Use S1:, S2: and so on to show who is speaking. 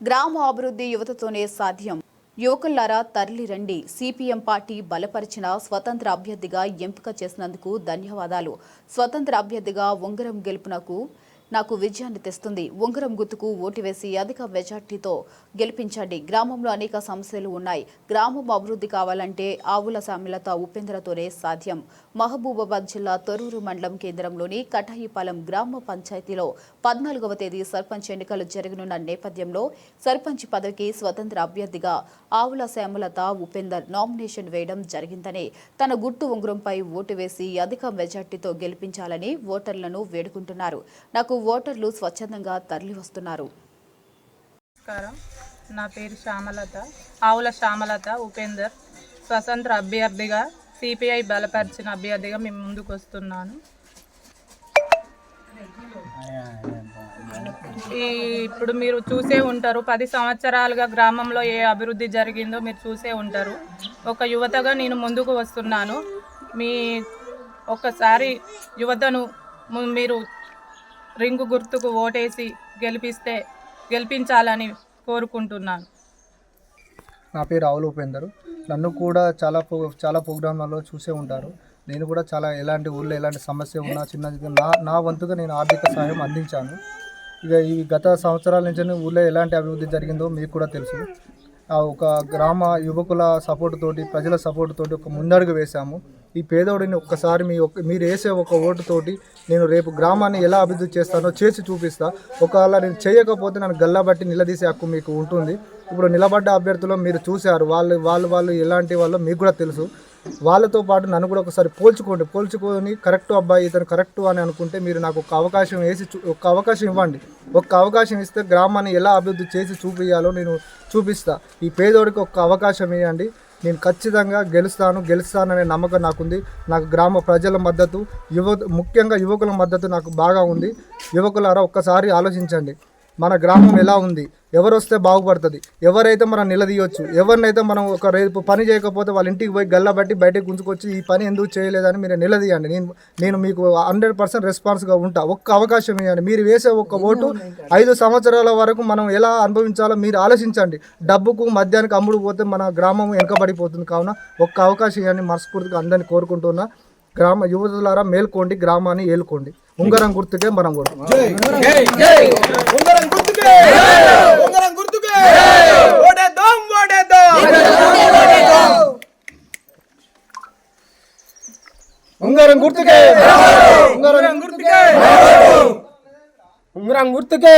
S1: గ్రామ అభివృద్ధి యువతతోనే సాధ్యం. యువకులారా తరలి రండి. సిపిఎం పార్టీ బలపరిచిన స్వతంత్ర అభ్యర్థిగా ఎంపిక చేసినందుకు ధన్యవాదాలు. స్వతంత్ర అభ్యర్థిగా ఉంగరం గెలుపునకు నాకు విజయాన్ని తెస్తుంది. ఉంగరం గుర్తుకు ఓటు వేసి అధిక మెజార్టీతో గెలిపించండి. గ్రామంలో అనేక సమస్యలు ఉన్నాయి. గ్రామం అభివృద్ధి కావాలంటే ఆవుల సామ్యలత ఉపేంద్రతోనే సాధ్యం. మహబూబాబాద్ జిల్లా తొరూరు మండలం కేంద్రంలోని కటాయిపాలెం గ్రామ పంచాయతీలో పద్నాలుగవ తేదీ సర్పంచ్ ఎన్నికలు జరగనున్న నేపథ్యంలో సర్పంచ్ పదవికి స్వతంత్ర అభ్యర్థిగా ఆవుల శ్యామలత ఉపేందర్ నామినేషన్ వేయడం జరిగిందని తన గుట్టు ఉంగరంపై ఓటు వేసి అధిక మెజార్టీతో గెలిపించాలని ఓటర్లను వేడుకుంటున్నారు. నాకు ఓటర్లు స్వచ్ఛందంగా తరలివస్తున్నారు
S2: నమస్కారం. నా పేరు శ్యామలత. ఆవుల శ్యామలత ఉపేందర్. స్వతంత్ర అభ్యర్థిగా సిపిఐ బలపరిచిన అభ్యర్థిగా మేము ముందుకు వస్తున్నాను. ఇప్పుడు మీరు చూసే ఉంటారు పది సంవత్సరాలుగా గ్రామంలో ఏ అభివృద్ధి జరిగిందో మీరు చూసే ఉంటారు. ఒక యువతగా నేను ముందుకు వస్తున్నాను. మీ ఒక్కసారి యువతను మీరు రింగు గుర్తుకు ఓటేసి గెలిపిస్తే గెలిపించాలని కోరుకుంటున్నాను.
S3: నా పేరు ఆవులు ఉపేందర్. నన్ను కూడా చాలా చాలా ప్రోగ్రాంలలో చూసే ఉంటారు. నేను కూడా చాలా ఎలాంటి ఊళ్ళో ఎలాంటి సమస్య ఉన్నా చిన్న చిన్న నా నా వంతుగా నేను ఆర్థిక సహాయం అందించాను. ఇక ఈ గత సంవత్సరాల నుంచి ఊళ్ళో ఎలాంటి అభివృద్ధి జరిగిందో మీకు కూడా తెలుసు. ఆ ఒక గ్రామ యువకుల సపోర్ట్ తోటి ప్రజల సపోర్ట్ తోటి ఒక ముందడుగు వేశాము. ఈ పేదోడిని ఒక్కసారి మీ ఒక్క మీరు వేసే ఒక ఓటుతోటి నేను రేపు గ్రామాన్ని ఎలా అభివృద్ధి చేస్తానో చేసి చూపిస్తా. ఒకవేళ నేను చేయకపోతే నన్ను గల్లాబట్టి నిలదీసే హక్కు మీకు ఉంటుంది. ఇప్పుడు నిలబడ్డ అభ్యర్థులు మీరు చూశారు. వాళ్ళు వాళ్ళు వాళ్ళు ఎలాంటి వాళ్ళు మీకు కూడా తెలుసు. వాళ్ళతో పాటు నన్ను కూడా ఒకసారి పోల్చుకోండి. పోల్చుకొని కరెక్ట్ అబ్బాయి ఇతను కరెక్ట్ అని అనుకుంటే మీరు నాకు ఒక అవకాశం వేసి చూ- ఒక అవకాశం ఇవ్వండి. ఒక అవకాశం ఇస్తే గ్రామాన్ని ఎలా అభివృద్ధి చేసి చూపించాలో నేను చూపిస్తా. ఈ పేదోడికి ఒక అవకాశం ఇవ్వండి నేను ఖచ్చితంగా గెలుస్తాను గెలుస్తాననే నమ్మకం నాకుంది. నాకు గ్రామ ప్రజల మద్దతు యువ ముఖ్యంగా యువకుల మద్దతు నాకు బాగా ఉంది. యువకులారా ఒక్కసారి ఆలోచించండి. మన గ్రామం ఎలా ఉంది? ఎవరు వస్తే బాగుపడుతుంది? ఎవరైతే మనం నిలదీయొచ్చు? ఎవరినైతే మనం ఒక రేపు పని చేయకపోతే వాళ్ళ ఇంటికి పోయి గల్లబట్టి బయటకు గుంజుకొచ్చి ఈ పని ఎందుకు చేయలేదని మీరు నిలదీయండి. నేను నేను మీకు హండ్రెడ్ పర్సెంట్ రెస్పాన్స్గా ఉంటా. ఒక్క అవకాశం ఇవ్వండి. మీరు వేసే ఒక్క ఓటు ఐదు సంవత్సరాల వరకు మనం ఎలా అనుభవించాలో మీరు ఆలోచించండి. డబ్బుకు మద్యానికి అమ్ముడు పోతే మన గ్రామం వెనకబడిపోతుంది. కావున ఒక్క అవకాశం ఇవ్వండి. మనస్ఫూర్తిగా అందరినీ కోరుకుంటున్నా. గ్రామ యువతులారా మేల్కోండి గ్రామాన్ని ఏలుకోండి. ఉంగరం గుర్తుకే మనం కూడా.
S4: ఉంగరం గుర్తుకే. ఉంగరం గుర్తుకే. ఓడేద్దాం ఓడేద్దాం.
S3: ఉంగరం గుర్తుకే.
S4: ఉంగరం గుర్తుకే.
S3: ఉంగరం గుర్తుకే.